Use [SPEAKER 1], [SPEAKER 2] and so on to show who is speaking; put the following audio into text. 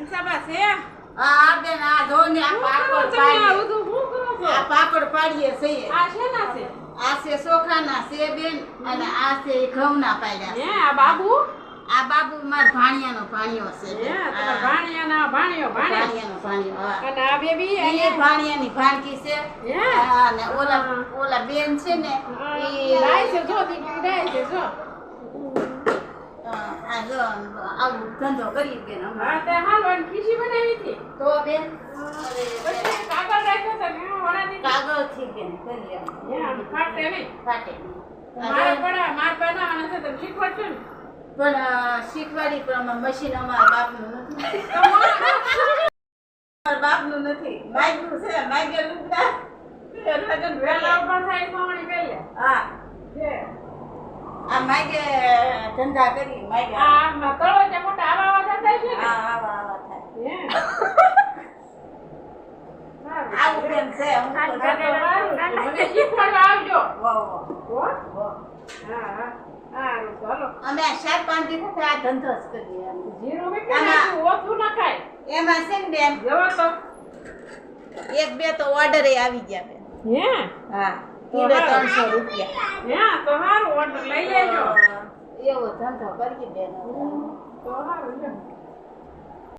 [SPEAKER 1] હંસાબા છે?
[SPEAKER 2] આ બેન આ જો ને આ પાપડ પાડીએ.
[SPEAKER 1] બધું શું કરો છો?
[SPEAKER 2] આ પાપડ પાડીએ છે
[SPEAKER 1] આ શેના છે?
[SPEAKER 2] આ છે ચોખાના છે બેન અને આ છે ઘઉંના પાડ્યા
[SPEAKER 1] હે આ બાબુ?
[SPEAKER 2] આ બાબુ માર ભાણિયાનો ભાણિયો છે.
[SPEAKER 1] હે
[SPEAKER 2] બેન.
[SPEAKER 1] ભાણિયાના ભાણિયો ભાણિયો.
[SPEAKER 2] ભાણિયાનો ભાણિયો
[SPEAKER 1] અને આ બેબી
[SPEAKER 2] એ ભાણિયાની ભાણકી છે.
[SPEAKER 1] હે?
[SPEAKER 2] હા, ને ઓલા ઓલા બેન છે ને એ
[SPEAKER 1] લાય છે જો દીકરી લાય છે જો.
[SPEAKER 2] આ જો આવું ધંધો કરી બેન
[SPEAKER 1] હા તે હાલવાની ખીસી બનાવી હતી?
[SPEAKER 2] તો બેન
[SPEAKER 1] પછી કાગળ રાખ્યો છે મેં વડાની
[SPEAKER 2] કાગળથી બેન કરી
[SPEAKER 1] આમ ફાટે નહીં.
[SPEAKER 2] ફાટે.
[SPEAKER 1] મારે પણ માર બનાવવાના છે તો શીખવાડશો
[SPEAKER 2] પણ શીખવાડી પ્રમાણે મશીન અમારા બાપનું નથી. અમારા બાપનું નથી. માગ્યું છે માગ્યા લુગડા. લગન
[SPEAKER 1] વેલા.
[SPEAKER 2] વેલા
[SPEAKER 1] ઉપર થાય સોમણી પહેલે.
[SPEAKER 2] હા. આ માગે ધંધા કરી માગે
[SPEAKER 1] આ આમાં તળો છે મોટા આવા આવા થાય છે ને
[SPEAKER 2] હા આવા આવા થાય
[SPEAKER 1] હે સારું.
[SPEAKER 2] આવું બેન છે હું તો
[SPEAKER 1] હા, તો સારું. મને શીખવાડવા આવજો
[SPEAKER 2] વાહ, વાહ,
[SPEAKER 1] હો?
[SPEAKER 2] વાહ.
[SPEAKER 1] હા હા સારું ચાલો
[SPEAKER 2] અમે આ પાંચ દિવસ આ ધંધો જ કરીએ.
[SPEAKER 1] જીરું મીઠું ઓછું નખાય
[SPEAKER 2] એમાં છે ને બેન
[SPEAKER 1] જવો તો
[SPEAKER 2] એક બે તો ઓર્ડર આવી ગયા બેન.
[SPEAKER 1] હે
[SPEAKER 2] હા કિલો ત્રણસો રૂપિયા.
[SPEAKER 1] હે તો સારું ઓર્ડર લઈ લેજો.
[SPEAKER 2] એવો ધંધો કરીએ બેન
[SPEAKER 1] તો સારું